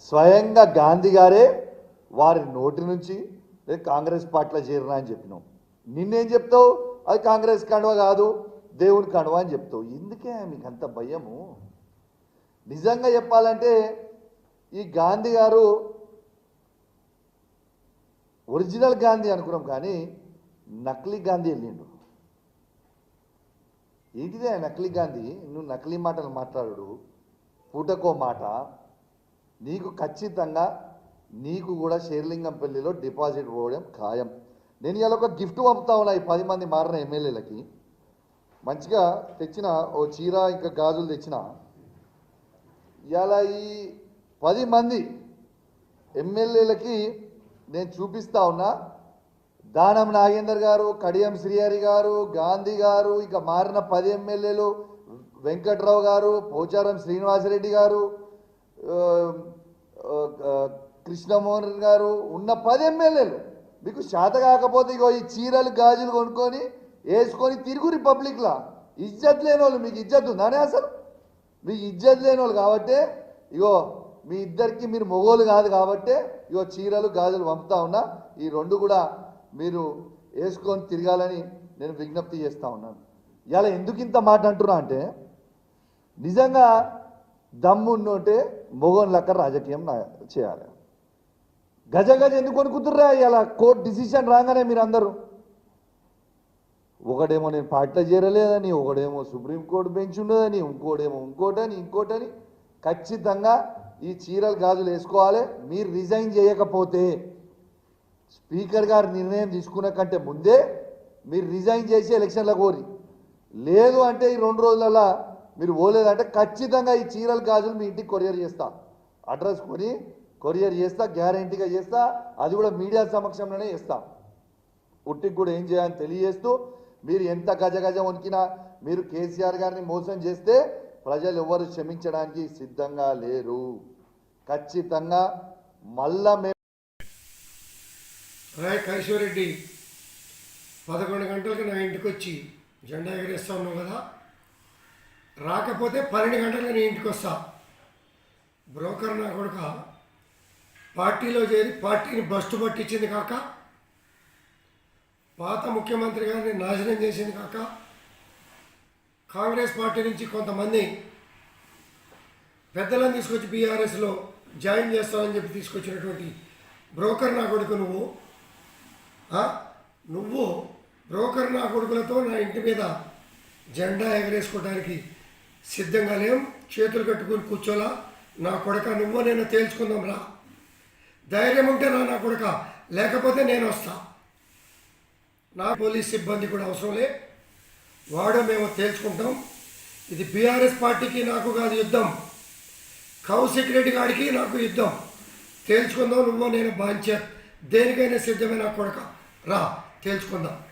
స్వయంగా గాంధీ గారే వారి నోటి నుంచి కాంగ్రెస్ పార్టీలో చేరిన అని చెప్పినాం. నిన్నేం చెప్తావు? అది కాంగ్రెస్ కండువ కాదు దేవుని కండువ అని చెప్తావు. ఎందుకే మీకు అంత భయము? నిజంగా చెప్పాలంటే ఈ గాంధీ గారు ఒరిజినల్ గాంధీ అనుకున్నాం కానీ నకిలీ గాంధీ వెళ్ళిండు. ఏంటిదే నకిలీ గాంధీ? నువ్వు నకిలీ మాటలు మాట్లాడు పూటకో మాట. నీకు ఖచ్చితంగా నీకు కూడా షేర్లింగంపల్లిలో డిపాజిట్ పోవడం ఖాయం. నేను ఇలా ఒక గిఫ్ట్ పంపుతా ఉన్నా ఈ పది మంది మారిన ఎమ్మెల్యేలకి. మంచిగా తెచ్చిన ఓ చీర ఇంకా గాజులు తెచ్చిన. ఇలా ఈ పది మంది ఎమ్మెల్యేలకి నేను చూపిస్తా ఉన్నా. దానం నాగేందర్ గారు కడియం శ్రీహరి గారు గాంధీ గారు ఇక మారిన పది ఎమ్మెల్యేలు వెంకట్రావు గారు పోచారం శ్రీనివాసరెడ్డి గారు కృష్ణమోహన్ గారు ఉన్న పది ఎమ్మెల్యేలు. మీకు శాత కాకపోతే ఇగో ఈ చీరలు గాజులు కొనుక్కొని వేసుకొని తిరుగు రిపబ్లిక్లా. ఇజ్జత్ లేని వాళ్ళు మీకు ఇజ్జత్ ఉందానే అసలు? మీకు ఇజ్జత్ లేని వాళ్ళు కాబట్టే ఇగో మీ ఇద్దరికి మీరు మొగోలు కాదు కాబట్టే ఇగో చీరలు గాజులు పంపుతా ఉన్నా. ఈ రెండు కూడా మీరు వేసుకొని తిరగాలని నేను విజ్ఞప్తి చేస్తూ ఉన్నాను. ఇలా ఎందుకు ఇంత మాట అంటున్నా అంటే నిజంగా దమ్మున్నోటే మొగోన్ లెక్క రాజకీయం నా- చేయాలి. గజ గజ ఎందుకు కొనుక్కుతుర్రా ఇలా కోర్టు డిసిషన్ రాగానే మీరు అందరూ ఒకడేమో నేను పార్టీలో చేరలేదని ఒకడేమో సుప్రీంకోర్టు బెంచ్ ఉన్నదని ఇంకోటేమో ఇంకోటని ఇంకోటని ఖచ్చితంగా ఈ చీరలు గాజులు వేసుకోవాలి. మీరు రిజైన్ చేయకపోతే స్పీకర్ గారు నిర్ణయం తీసుకున్న కంటే ముందే మీరు రిజైన్ చేసి ఎలక్షన్లో కోరి లేదు అంటే ఈ రెండు రోజులలో మీరు పోలేదంటే ఖచ్చితంగా ఈ చీరలు గాజులు మీ ఇంటికి కొరియర్ చేస్తా. అడ్రస్ కొని కొరియర్ చేస్తా గ్యారంటీగా చేస్తా అది కూడా మీడియా సమక్షంలోనే చేస్తా. పుట్టికి కూడా ఏం చేయాలని తెలియజేస్తూ మీరు ఎంత గజ గజ వణికినా మీరు కేసీఆర్ గారిని మోసం చేస్తే ప్రజలు ఎవరు క్షమించడానికి సిద్ధంగా లేరు. ఖచ్చితంగా మళ్ళా మేము రాయ్ కైశ్వరెడ్డి పదకొండు గంటలకు నా ఇంటికి వచ్చి జెండా ఎగరేస్తా ఉన్నావు కదా? రాకపోతే పన్నెండు గంటలకు నేను ఇంటికి వస్తా. బ్రోకర్ నా కొడుక పార్టీలో చేరి పార్టీని బస్టు పట్టించింది కాక పాత ముఖ్యమంత్రి గారిని నాశనం చేసింది కాక కాంగ్రెస్ పార్టీ నుంచి కొంతమంది పెద్దలను తీసుకొచ్చి బీఆర్ఎస్లో జాయిన్ చేస్తామని చెప్పి తీసుకొచ్చినటువంటి బ్రోకర్ నా కొడుకు నువ్వు నువ్వు బ్రోకర్ నా కొడుకులతో నా ఇంటి మీద జెండా ఎగరేసుకోవడానికి సిద్ధంగా లేం చేతులు కట్టుకుని కూర్చోలా. నా కొడక నువ్వు నేను తేల్చుకుందాం రా. ధైర్యం ఉంటే నా నా కొడక. లేకపోతే నేను వస్తా. నా పోలీస్ సిబ్బంది కూడా అవసరం లే. వాడో మేము తేల్చుకుంటాం. ఇది బీఆర్ఎస్ పార్టీకి నాకు కాదు యుద్ధం. కౌశిక్ రెడ్డి గారికి నాకు యుద్ధం. తేల్చుకుందాం నువ్వో నేను బాధ్యత దేనికైనా సిద్ధమైన కొడక. రా తేల్చుకుందాం.